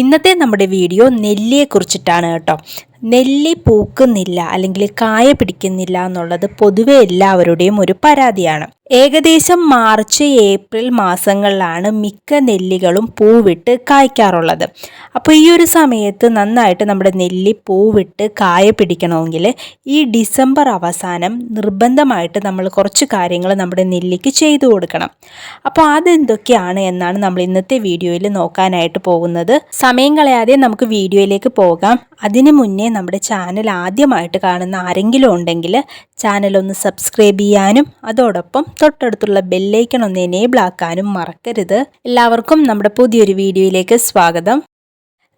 ഇന്നത്തെ നമ്മുടെ വീഡിയോ നെല്ലിയെ കുറിച്ചിട്ടാണ് കേട്ടോ. നെല്ലി പൂക്കുന്നില്ല അല്ലെങ്കിൽ കായ പിടിക്കുന്നില്ല എന്നുള്ളത് പൊതുവെ എല്ലാവരുടെയും ഒരു പരാതിയാണ്. ഏകദേശം മാർച്ച് ഏപ്രിൽ മാസങ്ങളിലാണ് മിക്ക നെല്ലികളും പൂവിട്ട് കായ്ക്കാറുള്ളത്. അപ്പോൾ ഈ ഒരു സമയത്ത് നന്നായിട്ട് നമ്മുടെ നെല്ലി പൂവിട്ട് കായ പിടിക്കണമെങ്കിൽ ഈ ഡിസംബർ അവസാനം നിർബന്ധമായിട്ട് നമ്മൾ കുറച്ച് കാര്യങ്ങൾ നമ്മുടെ നെല്ലിക്ക് ചെയ്തു കൊടുക്കണം. അപ്പോൾ അതെന്തൊക്കെയാണ് എന്നാണ് നമ്മൾ ഇന്നത്തെ വീഡിയോയിൽ നോക്കാനായിട്ട് പോകുന്നത്. സമയം കളയാതെ നമുക്ക് വീഡിയോയിലേക്ക് പോകാം. അതിനു മുന്നേ നമ്മുടെ ചാനൽ ആദ്യമായിട്ട് കാണുന്ന ആരെങ്കിലും ഉണ്ടെങ്കിൽ ചാനൽ ഒന്ന് സബ്സ്ക്രൈബ് ചെയ്യാനും അതോടൊപ്പം തൊട്ടടുത്തുള്ള ബെല്ലൈക്കൺ ഒന്ന് എനേബിൾ ആക്കാനും മറക്കരുത്. എല്ലാവർക്കും നമ്മുടെ പുതിയൊരു വീഡിയോയിലേക്ക് സ്വാഗതം.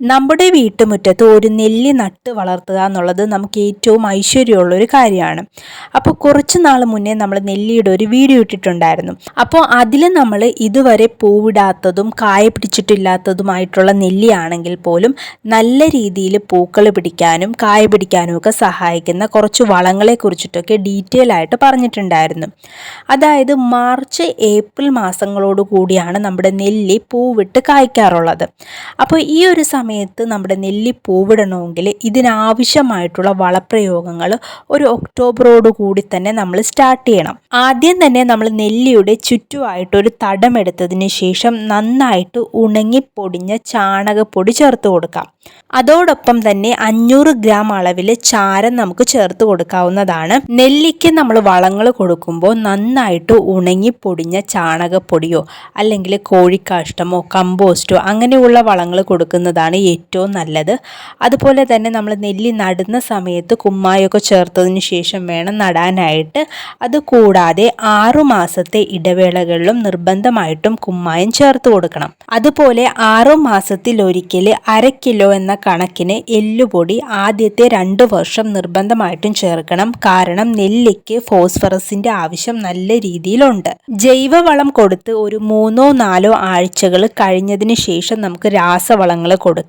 നമ്മുടെ വീട്ടുമുറ്റത്ത് ഒരു നെല്ലി നട്ട് വളർത്തുക എന്നുള്ളത് നമുക്ക് ഏറ്റവും ഐശ്വര്യമുള്ള ഒരു കാര്യമാണ്. അപ്പോൾ കുറച്ച് നാൾ മുന്നേ നമ്മൾ നെല്ലിയുടെ ഒരു വീഡിയോ ഇട്ടിട്ടുണ്ടായിരുന്നു. അപ്പോൾ അതിൽ നമ്മൾ ഇതുവരെ പൂവിടാത്തതും കായ പിടിച്ചിട്ടില്ലാത്തതുമായിട്ടുള്ള നെല്ലിയാണെങ്കിൽ പോലും നല്ല രീതിയിൽ പൂക്കൾ പിടിക്കാനും കായ പിടിക്കാനും ഒക്കെ സഹായിക്കുന്ന കുറച്ച് വളങ്ങളെ കുറിച്ചിട്ടൊക്കെ ഡീറ്റെയിൽ ആയിട്ട് പറഞ്ഞിട്ടുണ്ടായിരുന്നു. അതായത് മാർച്ച് ഏപ്രിൽ മാസങ്ങളോട് കൂടിയാണ് നമ്മുടെ നെല്ലി പൂവിട്ട് കായ്ക്കാറുള്ളത്. അപ്പോൾ ഈ ഒരു സമയത്ത് നമ്മുടെ നെല്ലി പൂവിടണമെങ്കിൽ ഇതിനാവശ്യമായിട്ടുള്ള വളപ്രയോഗങ്ങൾ ഒരു ഒക്ടോബറോട് കൂടി തന്നെ നമ്മൾ സ്റ്റാർട്ട് ചെയ്യണം. ആദ്യം തന്നെ നമ്മൾ നെല്ലിയുടെ ചുറ്റുമായിട്ട് ഒരു തടമെടുത്തതിന് ശേഷം നന്നായിട്ട് ഉണങ്ങി പൊടിഞ്ഞ ചാണകപ്പൊടി ചേർത്ത് കൊടുക്കാം. അതോടൊപ്പം തന്നെ അഞ്ഞൂറ് ഗ്രാം അളവിൽ ചാരം നമുക്ക് ചേർത്ത് കൊടുക്കാവുന്നതാണ്. നെല്ലിക്ക് നമ്മൾ വളങ്ങൾ കൊടുക്കുമ്പോൾ നന്നായിട്ട് ഉണങ്ങി പൊടിഞ്ഞ ചാണകപ്പൊടിയോ അല്ലെങ്കിൽ കോഴിക്കാഷ്ടമോ കമ്പോസ്റ്റോ അങ്ങനെയുള്ള വളങ്ങൾ കൊടുക്കുന്നതാണ് ഏറ്റവും നല്ലത്. അതുപോലെ തന്നെ നമ്മൾ നെല്ലി നടുന്ന സമയത്ത് കുമ്മായൊക്കെ ചേർത്തതിന് ശേഷം വേണം നടാനായിട്ട്. അതുകൂടാതെ ആറു മാസത്തെ ഇടവേളകളിലും നിർബന്ധമായിട്ടും കുമ്മായം ചേർത്ത് കൊടുക്കണം. അതുപോലെ ആറു മാസത്തിൽ ഒരിക്കൽ അര കിലോ എന്ന കണക്കിന് എല്ലുപൊടി ആദ്യത്തെ രണ്ട് വർഷം നിർബന്ധമായിട്ടും ചേർക്കണം. കാരണം നെല്ലിക്ക് ഫോസ്ഫറസിന്റെ ആവശ്യം നല്ല രീതിയിലുണ്ട്. ജൈവവളം കൊടുത്ത് ഒരു മൂന്നോ നാലോ ആഴ്ചകൾ കഴിഞ്ഞതിന് ശേഷം നമുക്ക് രാസവളങ്ങൾ കൊടുക്കാം.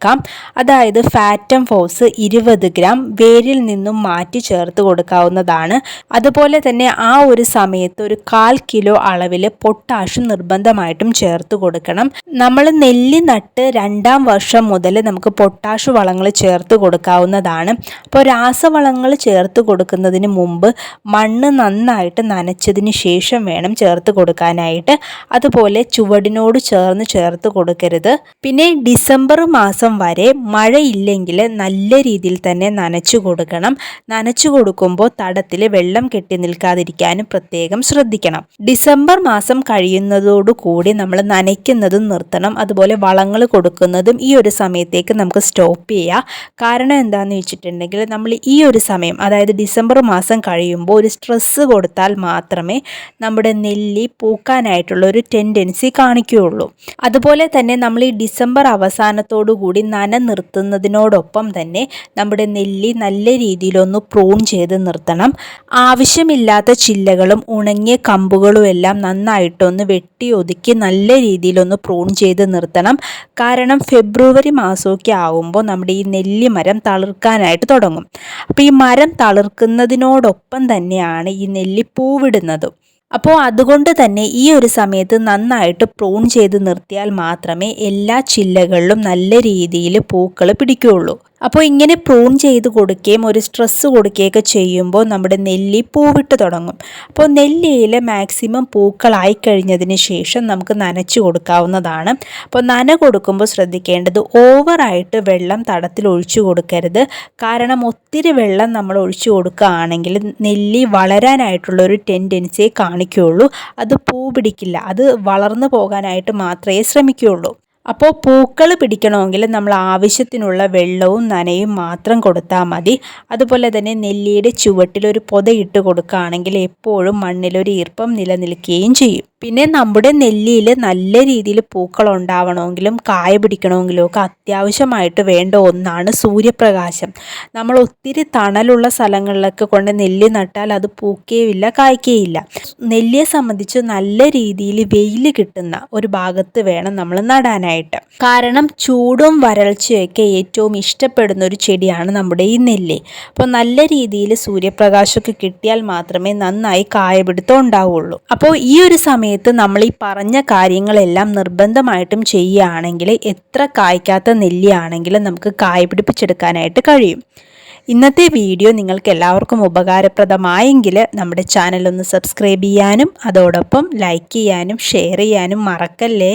അതായത് ഫാറ്റം ഫോസ് ഇരുപത് ഗ്രാം വേരിൽ നിന്നും മാറ്റി ചേർത്ത് കൊടുക്കാവുന്നതാണ്. അതുപോലെ തന്നെ ആ ഒരു സമയത്ത് ഒരു കാൽ കിലോ അളവിൽ പൊട്ടാഷും നിർബന്ധമായിട്ടും ചേർത്ത് കൊടുക്കണം. നമ്മൾ നെല്ലി നട്ട് രണ്ടാം വർഷം മുതൽ നമുക്ക് പൊട്ടാഷ് വളങ്ങൾ ചേർത്ത് കൊടുക്കാവുന്നതാണ്. അപ്പോൾ രാസവളങ്ങൾ ചേർത്ത് കൊടുക്കുന്നതിന് മുമ്പ് മണ്ണ് നന്നായിട്ട് നനച്ചതിന് ശേഷം വേണം ചേർത്ത് കൊടുക്കാനായിട്ട്. അതുപോലെ ചുവടിനോട് ചേർന്ന് ചേർത്ത് കൊടുക്കരുത്. പിന്നെ ഡിസംബർ മാസം വരെ മഴയില്ലെങ്കിൽ നല്ല രീതിയിൽ തന്നെ നനച്ചു കൊടുക്കണം. നനച്ചു കൊടുക്കുമ്പോൾ തടത്തിൽ വെള്ളം കെട്ടി നിൽക്കാതിരിക്കാനും പ്രത്യേകം ശ്രദ്ധിക്കണം. ഡിസംബർ മാസം കഴിയുന്നതോടുകൂടി നമ്മൾ നനയ്ക്കുന്നതും നിർത്തണം. അതുപോലെ വളങ്ങൾ കൊടുക്കുന്നതും ഈ ഒരു സമയത്തേക്ക് നമുക്ക് സ്റ്റോപ്പ് ചെയ്യാം. കാരണം എന്താണെന്ന് വെച്ചിട്ടുണ്ടെങ്കിൽ നമ്മൾ ഈ ഒരു സമയം അതായത് ഡിസംബർ മാസം കഴിയുമ്പോൾ ഒരു സ്ട്രെസ്സ് കൊടുത്താൽ മാത്രമേ നമ്മുടെ നെല്ലി പൂക്കാനായിട്ടുള്ള ഒരു ടെൻഡൻസി കാണിക്കുകയുള്ളൂ. അതുപോലെ തന്നെ നമ്മൾ ഈ ഡിസംബർ അവസാനത്തോടു കൂടി നന നിർത്തുന്നതിനോടൊപ്പം തന്നെ നമ്മുടെ നെല്ലി നല്ല രീതിയിലൊന്ന് പ്രൂൺ ചെയ്ത് നിർത്തണം. ആവശ്യമില്ലാത്ത ചില്ലകളും ഉണങ്ങിയ കമ്പുകളും എല്ലാം നന്നായിട്ടൊന്ന് വെട്ടി ഒതുക്കി നല്ല രീതിയിലൊന്ന് പ്രൂൺ ചെയ്ത് നിർത്തണം. കാരണം ഫെബ്രുവരി മാസമൊക്കെ ആകുമ്പോൾ നമ്മുടെ ഈ നെല്ലി മരം തളിർക്കാനായിട്ട് തുടങ്ങും. അപ്പോൾ ഈ മരം തളിർക്കുന്നതിനോടൊപ്പം തന്നെയാണ് ഈ നെല്ലി പൂവിടുന്നതും അപ്പോൾ അതുകൊണ്ട് തന്നെ ഈ ഒരു സമയത്ത് നന്നായിട്ട് പ്രൂൺ ചെയ്ത് നിർത്തിയാൽ മാത്രമേ എല്ലാ ചില്ലകളിലും നല്ല രീതിയിൽ പൂക്കൾ പിടിക്കുകയുള്ളൂ. അപ്പോൾ ഇങ്ങനെ പ്രൂൺ ചെയ്ത് കൊടുക്കുകയും ഒരു സ്ട്രെസ്സ് കൊടുക്കുകയൊക്കെ ചെയ്യുമ്പോൾ നമ്മുടെ നെല്ലി പൂവിട്ട് തുടങ്ങും. അപ്പോൾ നെല്ലിയിൽ മാക്സിമം പൂക്കളായി കഴിഞ്ഞതിന് ശേഷം നമുക്ക് നനച്ചു കൊടുക്കാവുന്നതാണ്. അപ്പോൾ നന കൊടുക്കുമ്പോൾ ശ്രദ്ധിക്കേണ്ടത് ഓവറായിട്ട് വെള്ളം തടത്തിൽ ഒഴിച്ചു കൊടുക്കരുത്. കാരണം ഒത്തിരി വെള്ളം നമ്മൾ ഒഴിച്ചു കൊടുക്കുകയാണെങ്കിൽ നെല്ലി വളരാനായിട്ടുള്ളൊരു ടെൻഡൻസിയെ കാണിക്കുകയുള്ളൂ. അത് പൂ പിടിക്കില്ല. അത് വളർന്നു പോകാനായിട്ട് മാത്രമേ ശ്രമിക്കുകയുള്ളൂ. അപ്പോൾ പൂക്കൾ പിടിക്കണമെങ്കിൽ നമ്മൾ ആവശ്യത്തിനുള്ള വെള്ളവും നനയും മാത്രം കൊടുത്താൽ മതി. അതുപോലെ തന്നെ നെല്ലിയുടെ ചുവട്ടിൽ ഒരു പൊതയിട്ട് കൊടുക്കുകയാണെങ്കിൽ എപ്പോഴും മണ്ണിലൊരു ഈർപ്പം നിലനിൽക്കുകയും ചെയ്യും. പിന്നെ നമ്മുടെ നെല്ലിയിൽ നല്ല രീതിയിൽ പൂക്കൾ ഉണ്ടാവണമെങ്കിലും കായ പിടിക്കണമെങ്കിലും ഒക്കെ അത്യാവശ്യമായിട്ട് വേണ്ട ഒന്നാണ് സൂര്യപ്രകാശം. നമ്മൾ ഒത്തിരി തണലുള്ള സ്ഥലങ്ങളിലൊക്കെ കൊണ്ട് നെല്ലി നട്ടാൽ അത് പൂക്കുകയില്ല കായ്ക്കുകയില്ല നെല്ലിയെ സംബന്ധിച്ച് നല്ല രീതിയിൽ വെയിൽ കിട്ടുന്ന ഒരു ഭാഗത്ത് വേണം നമ്മൾ നടാനായിട്ട്. കാരണം ചൂടും വരൾച്ചയൊക്കെ ഏറ്റവും ഇഷ്ടപ്പെടുന്ന ഒരു ചെടിയാണ് നമ്മുടെ ഈ നെല്ലി. അപ്പോൾ നല്ല രീതിയിൽ സൂര്യപ്രകാശമൊക്കെ കിട്ടിയാൽ മാത്രമേ നന്നായി കായപിടുത്തം ഉണ്ടാവുള്ളൂ. അപ്പോൾ ഈ ഒരു സമയം സമയത്ത് നമ്മൾ ഈ പറഞ്ഞ കാര്യങ്ങളെല്ലാം നിർബന്ധമായിട്ടും ചെയ്യുകയാണെങ്കിൽ എത്ര കായ്ക്കാത്ത നെല്ലിയാണെങ്കിലും നമുക്ക് കായ പിടിപ്പിച്ചെടുക്കാനായിട്ട് കഴിയും. ഇന്നത്തെ വീഡിയോ നിങ്ങൾക്ക് എല്ലാവർക്കും ഉപകാരപ്രദമായെങ്കിൽ നമ്മുടെ ചാനൽ ഒന്ന് സബ്സ്ക്രൈബ് ചെയ്യാനും അതോടൊപ്പം ലൈക്ക് ചെയ്യാനും ഷെയർ ചെയ്യാനും മറക്കല്ലേ?